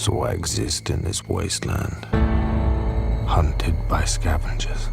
So I exist in this wasteland, hunted by scavengers.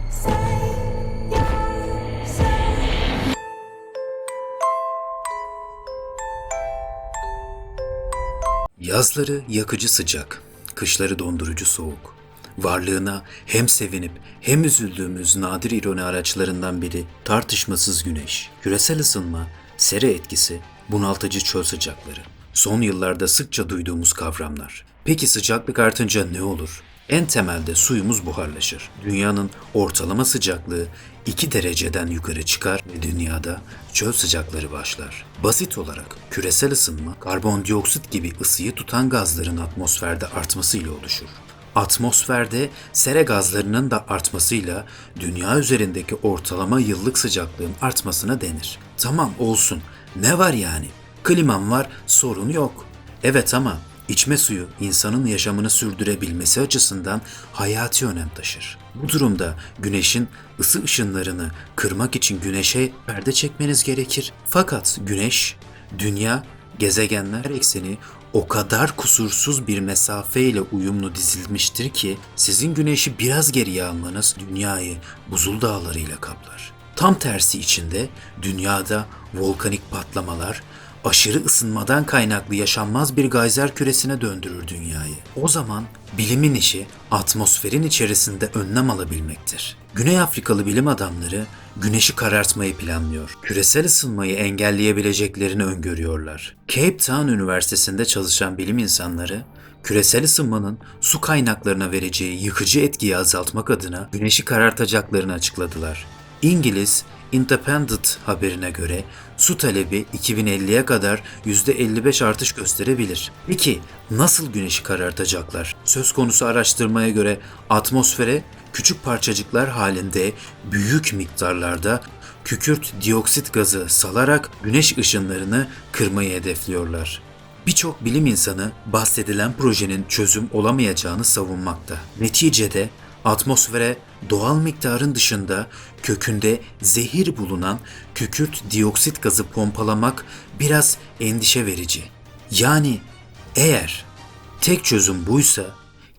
Yazları yakıcı sıcak, kışları dondurucu soğuk. Varlığına hem sevinip hem üzüldüğümüz nadir ironi araçlarından biri tartışmasız güneş. Küresel ısınma, sere etkisi, bunaltıcı çöl sıcakları. Son yıllarda sıkça duyduğumuz kavramlar. Peki sıcaklık artınca ne olur? En temelde suyumuz buharlaşır. Dünyanın ortalama sıcaklığı 2 dereceden yukarı çıkar ve dünyada çöl sıcakları başlar. Basit olarak küresel ısınma karbondioksit gibi ısıyı tutan gazların atmosferde artmasıyla oluşur. Atmosferde sere gazlarının da artmasıyla dünya üzerindeki ortalama yıllık sıcaklığın artmasına denir. Tamam olsun. Ne var yani? Klimam var, sorun yok. Evet ama içme suyu insanın yaşamını sürdürebilmesi açısından hayati önem taşır. Bu durumda güneşin ısı ışınlarını kırmak için güneşe perde çekmeniz gerekir. Fakat güneş, dünya, gezegenler ekseni o kadar kusursuz bir mesafeyle uyumlu dizilmiştir ki sizin güneşi biraz geriye almanız dünyayı buzul dağlarıyla kaplar. Tam tersi içinde dünyada volkanik patlamalar aşırı ısınmadan kaynaklı yaşanmaz bir gayzer küresine döndürür dünyayı. O zaman bilimin işi atmosferin içerisinde önlem alabilmektir. Güney Afrikalı bilim adamları güneşi karartmayı planlıyor. Küresel ısınmayı engelleyebileceklerini öngörüyorlar. Cape Town Üniversitesi'nde çalışan bilim insanları küresel ısınmanın su kaynaklarına vereceği yıkıcı etkiyi azaltmak adına güneşi karartacaklarını açıkladılar. İngiliz Independent haberine göre su talebi 2050'ye kadar %55 artış gösterebilir. Peki nasıl güneşi karartacaklar? Söz konusu araştırmaya göre atmosfere küçük parçacıklar halinde büyük miktarlarda kükürt dioksit gazı salarak güneş ışınlarını kırmayı hedefliyorlar. Birçok bilim insanı bahsedilen projenin çözüm olamayacağını savunmakta. Neticede atmosfere doğal miktarın dışında kökünde zehir bulunan kükürt dioksit gazı pompalamak biraz endişe verici. Yani eğer tek çözüm buysa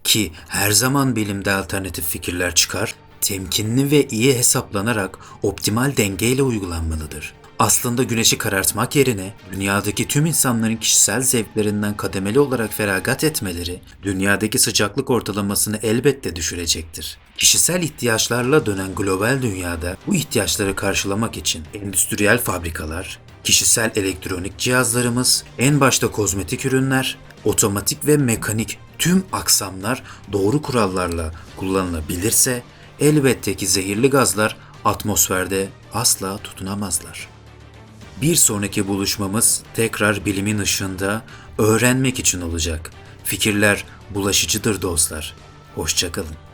ki her zaman bilimde alternatif fikirler çıkar, temkinli ve iyi hesaplanarak optimal dengeyle uygulanmalıdır. Aslında güneşi karartmak yerine dünyadaki tüm insanların kişisel zevklerinden kademeli olarak feragat etmeleri dünyadaki sıcaklık ortalamasını elbette düşürecektir. Kişisel ihtiyaçlarla dönen global dünyada bu ihtiyaçları karşılamak için endüstriyel fabrikalar, kişisel elektronik cihazlarımız, en başta kozmetik ürünler, otomatik ve mekanik tüm aksamlar doğru kurallarla kullanılabilirse elbette ki zehirli gazlar atmosferde asla tutunamazlar. Bir sonraki buluşmamız tekrar bilimin ışığında öğrenmek için olacak. Fikirler bulaşıcıdır dostlar. Hoşçakalın.